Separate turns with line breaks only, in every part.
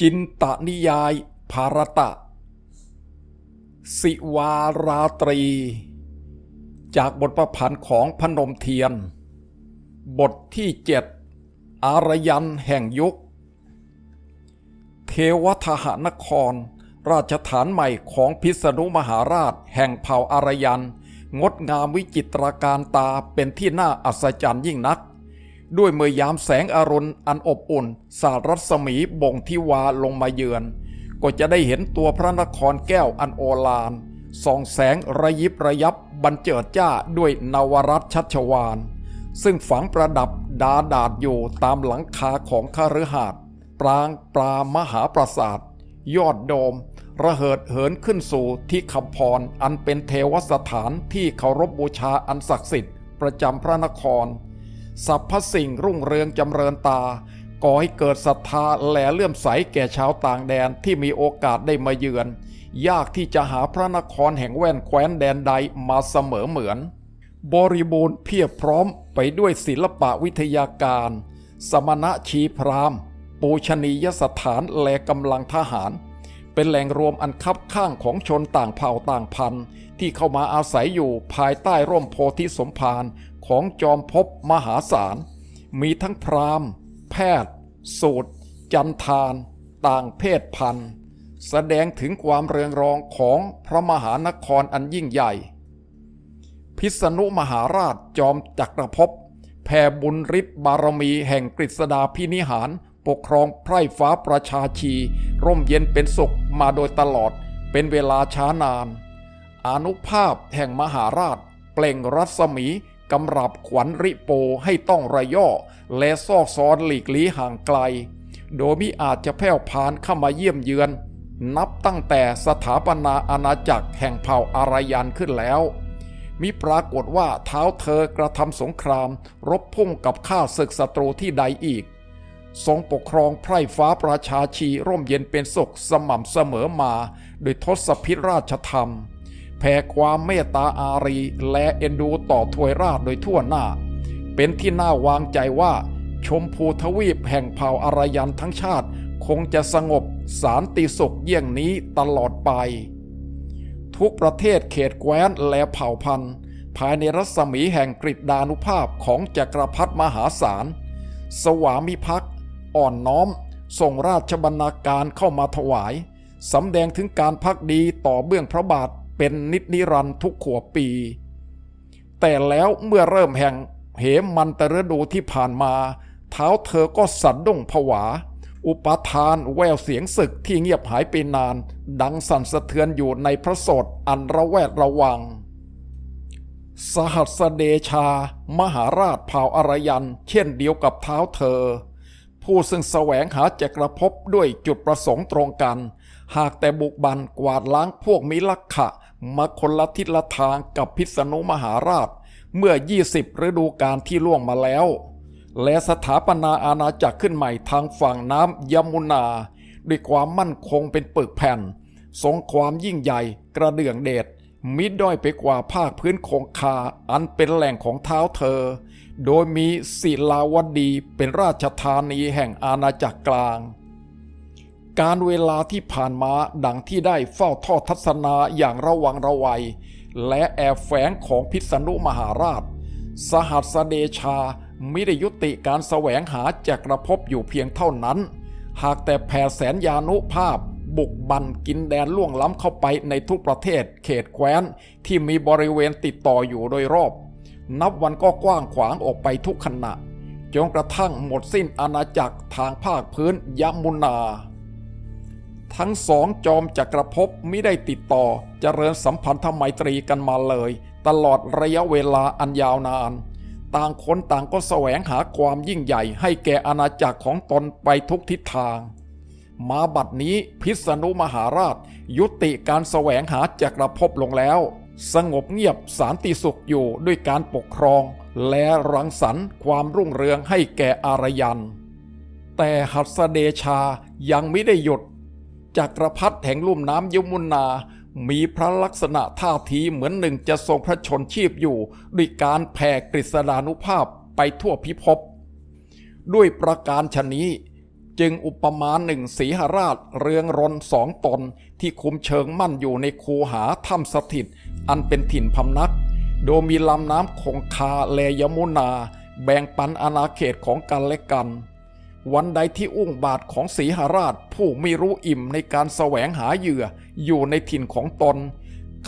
จินตนิยายภารตะ สิวาราตรี จากบทประพันธ์ของพนมเทียน บทที่เจ็ดอารยันแห่งยุค เทวทหานคร ราชฐานใหม่ของพิษณุมหาราชแห่งเผ่าอารยัน งดงามวิจิตรการตาเป็นที่น่าอัศจรรย์ยิ่งนัก ด้วยเมื่อยามแสงอรุณอันอบอุ่น สาดรัศมีบ่งทิวาลงมาเยือน ก็จะได้เห็นตัวพระนครแก้วอันโอฬารส่องแสงระยิบระยับบรรเจิดจ้าด้วยนวรัตชัชวาน ซึ่งฝังประดับดาดาดอยู่ตามหลังคาของคฤหาสน์ปรางปรามหาปราสาท ยอดโดม ระเหิดเหินขึ้นสู่ที่คำพรอันเป็นเทวสถานที่เคารพบูชาอันศักดิ์สิทธิ์ประจำพระนคร สรรพสิ่งรุ่งเรืองจำเริญตา ก่อให้เกิดศรัทธาแหล่เลื่อมใสแก่ชาวต่างแดนที่มีโอกาสได้มาเยือน ยากที่จะหาพระนครแห่งแว่นแคว้นแดนใดมาเสมอเหมือน บริบูรณ์เพียบพร้อมไปด้วยศิลปะวิทยาการ สมณะชีพรามปูชนียสถานและกำลังทหาร เป็นแหล่งรวมอันคับข้างของชนต่างเผ่าต่างพันธุ์ที่เข้ามาอาศัยอยู่ภายใต้ร่มโพธิสมภาร ของจอมภพมหาศาล มีทั้งพราหมณ์ แพทย์ สูตร จันทาน ต่างเพศพันธ์ แสดงถึงความเรืองรองของพระมหานครอันยิ่งใหญ่ พิษณุมหาราชจอมจักรภพแผ่บุญฤทธิ์บารมีแห่งกฤษดาพินิหาร ปกครองไพร่ฟ้าประชาชี ร่มเย็นเป็นสุขมาโดยตลอดเป็นเวลาช้านาน อนุภาพแห่งมหาราช เปล่งรัศมี กำรับขวัญริโปให้ต้องระย่อ และซอกซอนหลีกลี้ห่างไกล โดยมิอาจจะแผ่วพานเข้ามาเยี่ยมเยือน นับตั้งแต่สถาปนาอาณาจักรแห่งเผ่าอารยันขึ้นแล้ว มิปรากฏว่าเท้าเธอกระทำสงคราม รบพุ่งกับข้าศึกศัตรูที่ใดอีก ทรงปกครองไพร่ฟ้าประชาชีร่มเย็นเป็นสุขสม่ำเสมอมา โดยทศพิราชธรรม แผ่ความเมตตาอารีและเอ็นดูต่อทวยราชโดยทั่วหน้า เป็นที่น่าวางใจว่า ชมพูทวีปแห่งเผ่าอารยันทั้งชาติ คงจะสงบสารติสุขเยี่ยงนี้ตลอดไป ทุกประเทศเขตแคว้นและเผ่าพันธุ์ ภายในรัศมีแห่งกฤษดานุภาพของจักรพรรดิมหาศาล สวามิภักดิ์อ่อนน้อมส่งราชบรรณาการเข้ามาถวาย สำแดงถึงการพักดีต่อเบื้องพระบาท เป็นนิจนิรันทุกขวบปี แต่แล้วเมื่อเริ่มแห่งเหมมันตฤดูที่ผ่านมา เท้าเธอก็สั่นดุ้งผวา อุปทานแววเสียงศึกที่เงียบหายไปนาน ดังสั่นสะเทือนอยู่ในพระโสดอันระแวดระวัง สหัสเดชา มหาราชเผ่าอารยัน เช่นเดียวกับเท้าเธอ ผู้ซึ่งแสวงหาจักรภพด้วยจุดประสงค์ตรงกัน หากแต่บุกบันกวาดล้างพวกมิลักขะ มาคนละทิศละทางกับพิษณุมหาราช เมื่อ 20 ฤดูกาลที่ล่วงมาแล้ว และสถาปนาอาณาจักรขึ้นใหม่ทางฝั่งน้ำยมุนา ด้วยความมั่นคงเป็นปึกแผ่น ทรงความยิ่งใหญ่กระเดื่องเดชมิด้อยไปกว่าภาคพื้นคงคาอันเป็นแหล่งของเท้าเธอ โดยมีศิลาวดีเป็นราชธานีแห่งอาณาจักรกลาง การเวลาที่ผ่านมาดังที่ได้เฝ้าทอดทัศนาอย่างระวังระวัย และแอบแฝงของพิษณุมหาราช สหัสเดชาไม่ได้ยุติการแสวงหาจักรภพบอยู่เพียงเท่านั้น หากแต่แผ่แสนยานุภาพ บุกบันกินแดนล่วงล้ำเข้าไปในทุกประเทศเขตแคว้น ที่มีบริเวณติดต่ออยู่โดยรอบ นับวันก็กว้างขวางออกไปทุกขณะจนกระทั่งหมดสิ้นอาณาจักรทางภาคพื้นยมุนา ทั้งสองจอมจักรภพไม่ได้ติดต่อเจริญสัมพันธไมตรีกันมาเลย ตลอดระยะเวลาอันยาวนาน ต่างคนต่างก็แสวงหาความยิ่งใหญ่ให้แก่อาณาจักรของตนไปทุกทิศทาง มาบัดนี้พิษณุมหาราช ยุติการแสวงหาจักรภพลงแล้ว สงบเงียบสารติสุขอยู่ด้วยการปกครอง และรังสรรค์ความรุ่งเรืองให้แก่อารยันแต่หัสเดชายังไม่ได้หยุด จักรพรรดิแห่งลุ่มน้ำยมุนา มีพระลักษณะท่าทีเหมือนหนึ่งจะทรงพระชนชีพอยู่ ด้วยการแผ่กฤษดานุภาพไปทั่วพิภพ ด้วยประการชนนี้ จึงอุปมาหนึ่งสีหราชเรืองรนสองตนที่คุมเชิงมั่นอยู่ในคูหาถ้ำสถิต อันเป็นถิ่นพำนัก โดยมีลำน้ำคงคาแลยมุนา แบ่งปันอาณาเขตของกันและกัน วันใดที่อุ้งบาทของสีหราชผู้ไม่รู้อิ่มในการแสวงหาเหยื่ออยู่ในถิ่นของตน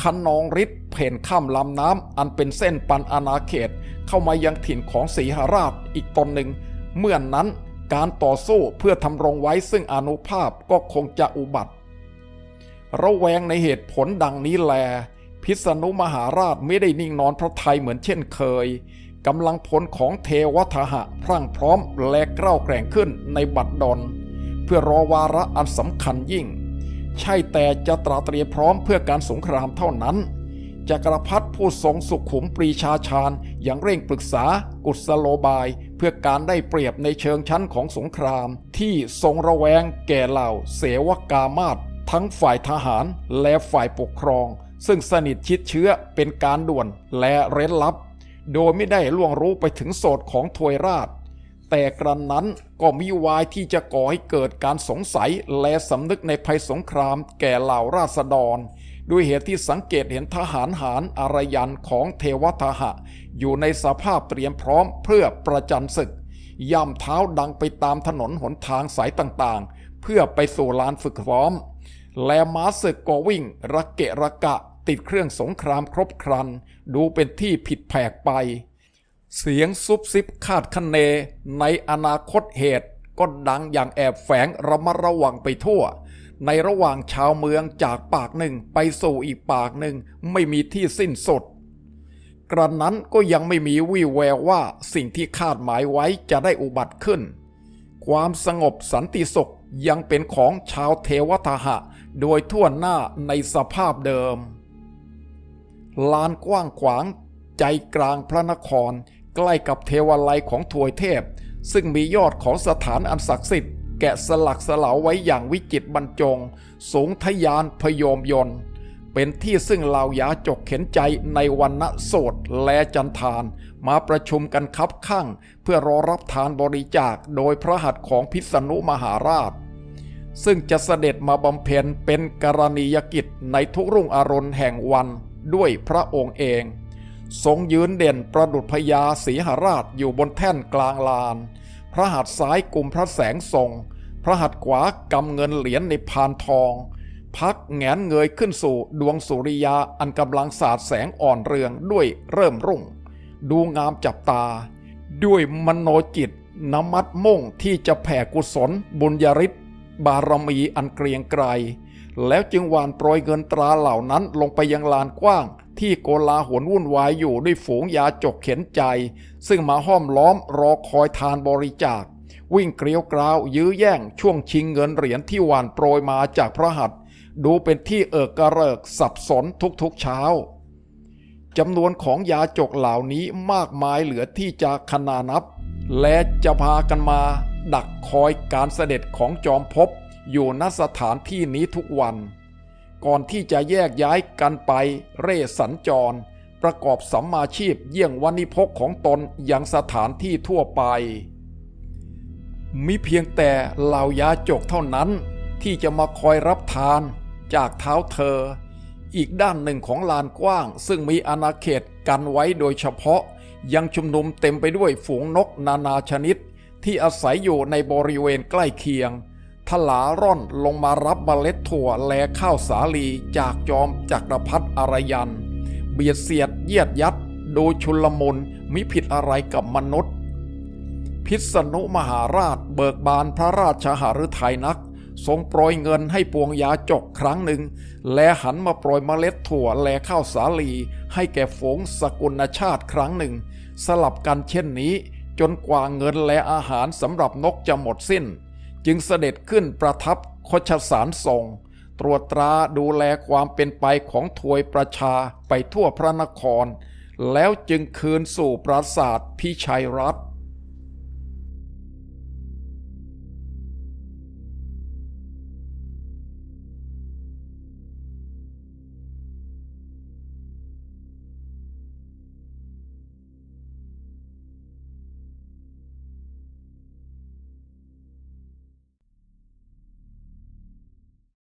คันนองฤทธิ์เพ่นข้ามลำน้ำอันเป็นเส้นปันอาณาเขต เข้ามายังถิ่นของสีหราชอีกตนหนึ่ง เมื่อนนั้นการต่อสู้เพื่อทำรงไว้ซึ่งอนุภาพก็คงจะอุบัติ ระแวงในเหตุผลดังนี้แล พิษณุมหาราชไม่ได้นิ่งนอนพระไทยเหมือนเช่นเคย กำลังพลของเทวทหะพรั่งพร้อมและกล้าแกร่งขึ้นในบัดดลเพื่อรอวาระอันสำคัญยิ่ง ใช่แต่จะตราเตรียมพร้อมเพื่อการสงครามเท่านั้นจักรพรรดิผู้ทรงสุขุมปรีชาชาญอย่างเร่งปรึกษากุศโลบาย เพื่อการได้เปรียบในเชิงชั้นของสงคราม ที่ทรงระแวงแก่เหล่าเสวกามาศทั้งฝ่ายทหารและฝ่ายปกครอง ซึ่งสนิทชิดเชื้อเป็นการด่วนและเร้นลับ โดยไม่ได้ล่วงรู้ไปถึงโสดของทวยราช แต่กระนั้นก็มีวายที่จะก่อให้เกิดการสงสัยและสำนึกในภัยสงครามแก่เหล่าราษฎร ด้วยเหตุที่สังเกตเห็นทหารหารอารยันของเทวทหะ อยู่ในสภาพเตรียมพร้อมเพื่อประจันศึก ย่ำเท้าดังไปตามถนนหนทางสายต่างๆ เพื่อไปสู่ลานฝึกซ้อม และม้าศึกก็วิ่งระเกะระกะ ติดเครื่องสงครามครบครัน ดูเป็นที่ผิดแผกไป เสียงซุบซิบคาดคะเน ในอนาคตเหตุก็ดังอย่างแอบแฝงระมัดระวังไปทั่ว ในระหว่างชาวเมืองจากปากหนึ่งไปสู่อีกปากหนึ่งไม่มีที่สิ้นสุดกระนั้นก็ยังไม่มีวี่แววว่าสิ่งที่คาดหมายไว้จะได้อุบัติขึ้น ความสงบสันติสุขยังเป็นของชาวเทวทหะ โดยทั่วหน้าในสภาพเดิม ลานกว้างขวาง ใจกลางพระนคร ใกล้กับเทวาลัยของถวยเทพ ซึ่งมียอดของสถานอันศักดิ์สิทธิ์แกะสลักสลาวไว้อย่างวิจิตรบรรจง สูงทยานพยมยนต์เป็นที่ซึ่งเหล่ายาจกเข็นใจในวันณะโสดและจันทาน มาประชุมกันคับข้างเพื่อรอรับทานบริจาคโดยพระหัตถ์ของพิษณุมหาราช ซึ่งจะเสด็จมาบำเพ็ญเป็นกรณียกิจในทุกรุ่งอรุณแห่งวัน ด้วยพระองค์เอง ทรงยืนเด่นประดุจพญาศรีหราชอยู่บนแท่นกลางลาน พระหัตถ์ซ้ายกุมพระแสงทรง พระหัตถ์ขวากำเงินเหรียญในพานทอง พักแงนเงยขึ้นสู่ดวงสุริยาอันกำลังสาดแสงอ่อนเรืองด้วยเริ่มรุ่ง ดูงามจับตา ด้วยมโนจิตนมัดมุ่งที่จะแผ่กุศลบุญญาริศบารมีอันเกรียงไกร แล้วจึงหวานโปรยเงินตราเหล่านั้นลงไปยังลานกว้าง ที่โกลาหลวุ่นวายอยู่ด้วยฝูงยาจกเข็นใจ ซึ่งมาห้อมล้อมรอคอยทานบริจาค วิ่งเกลียวกราวยื้อแย่งช่วงชิงเงินเหรียญที่หวานโปรยมาจากพระหัตถ์ดูเป็นที่เอิกกระเริกสับสนทุกๆเช้าจำนวนของยาจกเหล่านี้มากมายเหลือที่จะขนานับ และจะพากันมาดักคอยการเสด็จของจอมภพ อยู่ณสถานที่นี้ทุกวัน ก่อนที่จะแยกย้ายกันไปเร่สัญจร ประกอบสัมมาชีพเยี่ยงวันิพกของตนอยังสถานที่ทั่วไป มิเพียงแต่เหล่ายาจกเท่านั้นที่จะมาคอยรับทานจากเท้าเธอ อีกด้านหนึ่งของลานกว้าง ซึ่งมีอาณาเขตกันไว้โดยเฉพาะยังชุมนุมเต็มไปด้วยฝูงนกนานาชนิด ที่อาศัยอยู่ในบริเวณใกล้เคียง ทลาร่อนลงมารับเมล็ดถั่วและข้าวสาลีจากจอมจักรพรรดิอารยัน เบียดเสียดเยียดยัดดูชุลมุนมิผิดอะไรกับมนุษย์ พิษณุมหาราชเบิกบานพระราชหฤทัยนัก ทรงโปรยเงินให้ปวงยาจกครั้งหนึ่ง และหันมาโปรยเมล็ดถั่วและข้าวสาลี ให้แก่ฝงสกุลชาติครั้งหนึ่ง สลับกันเช่นนี้ จนกว่าเงินและอาหารสำหรับนกจะหมดสิ้น จึงเสด็จขึ้นประทับคชสารทรง ตรวจตราดูแลความเป็นไปของถวยประชาไปทั่วพระนคร แล้วจึงคืนสู่ปราสาทพิชัยรัฐ